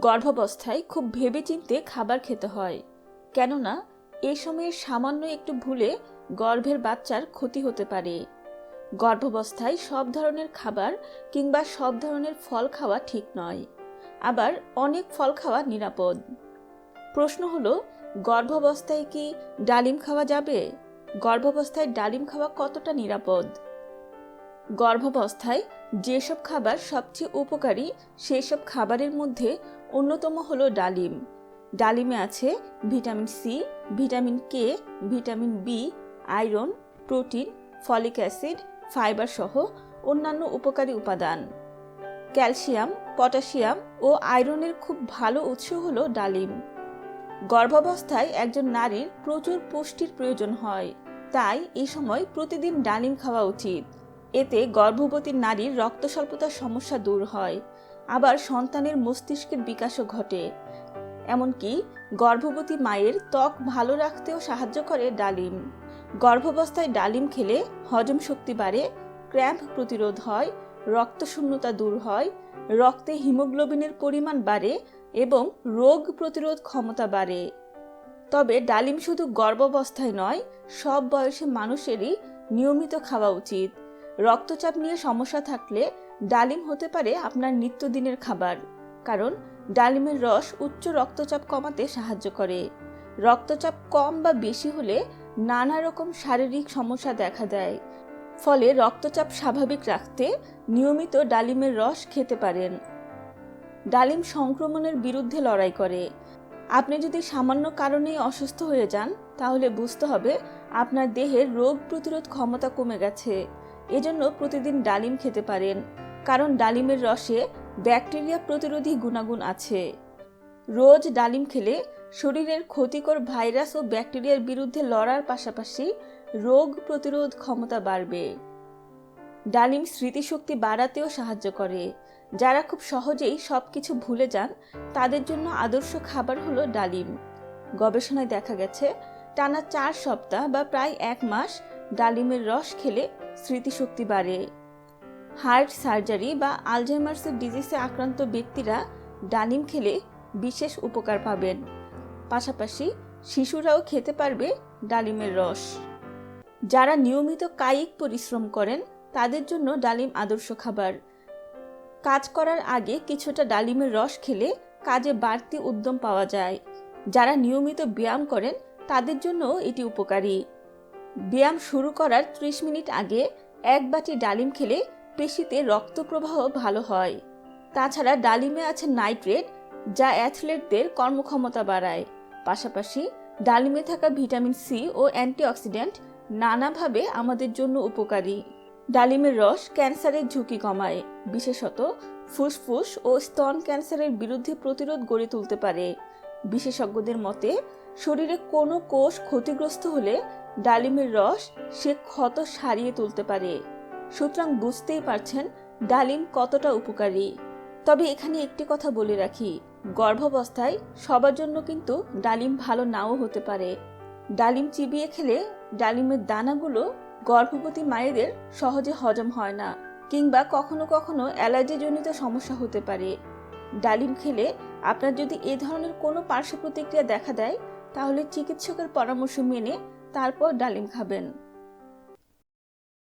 গর্ভাবস্থায় খুব ভেবেচিন্তে খাবার খেতে হয়। কেননা, এ সময়ে সামান্য একটু ভুলে গর্ভের বাচ্চার ক্ষতি হতে পারে। গর্ভাবস্থায় সব ধরনের খাবার কিংবা সব ধরনের ফল খাওয়া ঠিক নয়। আবার অনেক ফল খাওয়া নিরাপদ। প্রশ্ন হলো, গর্ভাবস্থায় কি ডালিম খাওয়া যাবে? গর্ভাবস্থায় ডালিম খাওয়া কতটা নিরাপদ? গর্ভাবস্থায় যেসব খাবার সবচেয়ে উপকারী সেই সব খাবারের মধ্যে অন্যতম হলো ডালিম। ডালিমে আছে vitamin C, vitamin K, vitamin B, iron, protein, folic acid, fibre সহ অন্যান্য উপকারী উপাদান। ক্যালসিয়াম, পটাশিয়াম ও আয়রনের খুব ভালো উৎস হলো ডালিম। গর্ভাবস্থায় একজন নারীর প্রচুর পুষ্টির প্রয়োজন হয়, তাই এই সময় প্রতিদিন ডালিম খাওয়া উচিত। এতে গর্ভবতী নারীর রক্ত স্বল্পতার সমস্যা দূর হয়। আবার সন্তানের মস্তিষ্কের বিকাশও ঘটে। এমনকি গর্ভবতী মায়ের ত্বক ভালো রাখতেও সাহায্য করে ডালিম। গর্ভাবস্থায় ডালিম খেলে হজম শক্তি বাড়ে, ক্র্যাম্প প্রতিরোধ হয়, রক্তশূন্যতা দূর হয়, রক্তে হিমোগ্লোবিনের পরিমাণ বাড়ে এবং রোগ প্রতিরোধ ক্ষমতা বাড়ে। তবে ডালিম শুধু গর্ভাবস্থায় নয়, সব বয়সে মানুষেরই নিয়মিত খাওয়া উচিত। রক্তচাপ নিয়ে সমস্যা থাকলে ডালিম হতে পারে আপনার নিত্যদিনের খাবার। কারণ ডালিমের রস উচ্চ রক্তচাপ কমাতে সাহায্য করে। রক্তচাপ কম বা বেশি হলে নানা রকম শারীরিক সমস্যা দেখা দেয়। ফলে রক্তচাপ স্বাভাবিক রাখতে নিয়মিত ডালিমের রস খেতে পারেন। ডালিম সংক্রমণের বিরুদ্ধে লড়াই করে। আপনি যদি সামান্য কারণেই অসুস্থ হয়ে যান, তাহলে বুঝতে হবে আপনার দেহের রোগ প্রতিরোধ ক্ষমতা কমে গেছে। এজন্য প্রতিদিন ডালিম খেতে পারেন, কারণ ডালিমের রসে ব্যাকটেরিয়া প্রতিরোধী গুণাগুণ আছে। রোজ ডালিম খেলে শরীরের ক্ষতিকর ভাইরাস ও ব্যাকটেরিয়ার বিরুদ্ধে লড়ার পাশাপাশি রোগ প্রতিরোধ ক্ষমতা বাড়বে। ডালিম স্মৃতিশক্তি বাড়াতেও সাহায্য করে। যারা খুব সহজেই সব কিছু ভুলে যান, তাদের জন্য আদর্শ খাবার হলো ডালিম। গবেষণায় দেখা গেছে, টানা চার সপ্তাহ বা প্রায় এক মাস ডালিমের রস খেলে স্মৃতিশক্তি বাড়ে। হার্ট সার্জারি বা আলজাইমার্সের ডিজিজে আক্রান্ত ব্যক্তিরা ডালিম খেলে বিশেষ উপকার পাবেন। পাশাপাশি শিশুরাও খেতে পারবে ডালিমের রস। যারা নিয়মিত কায়িক পরিশ্রম করেন, তাদের জন্য ডালিম আদর্শ খাবার। কাজ করার আগে কিছুটা ডালিমের রস খেলে কাজে বাড়তি উদ্যম পাওয়া যায়। যারা নিয়মিত ব্যায়াম করেন, তাদের জন্য এটি উপকারী। ব্যায়াম শুরু করার ত্রিশ মিনিট আগে এক বাটি ডালিম খেলে পেশিতে রক্ত প্রবাহ ভালো হয়। তাছাড়া ডালিমে আছে নাইট্রেট, যা অ্যাথলেটদের কর্মক্ষমতা বাড়ায়। পাশাপাশি ডালিমে থাকা ভিটামিন সি ও অ্যান্টিঅক্সিডেন্ট নানাভাবে আমাদের জন্য উপকারী। ডালিমের রস ক্যান্সারের ঝুঁকি কমায়, বিশেষত ফুসফুস ও স্তন ক্যান্সারের বিরুদ্ধে প্রতিরোধ গড়ে তুলতে পারে। বিশেষজ্ঞদের মতে, শরীরে কোনো কোষ ক্ষতিগ্রস্ত হলে ডালিমের রস সে ক্ষত সারিয়ে তুলতে পারে। সুতরাং বুঝতেই পারছেন ডালিম কতটা উপকারী। তবে এখানে একটি কথা বলে রাখি, গর্ভাবস্থায় সবার জন্য কিন্তু ডালিম ভালো নাও হতে পারে। ডালিম চিবিয়ে খেলে ডালিমের দানাগুলো গর্ভবতী মায়েদের সহজে হজম হয় না, কিংবা কখনো কখনো অ্যালার্জিজনিত সমস্যা হতে পারে। ডালিম খেলে আপনার যদি এ ধরনের কোনো পার্শ্ব প্রতিক্রিয়া দেখা দেয়, তাহলে চিকিৎসকের পরামর্শ মেনে তারপর ডালিম খাবেন।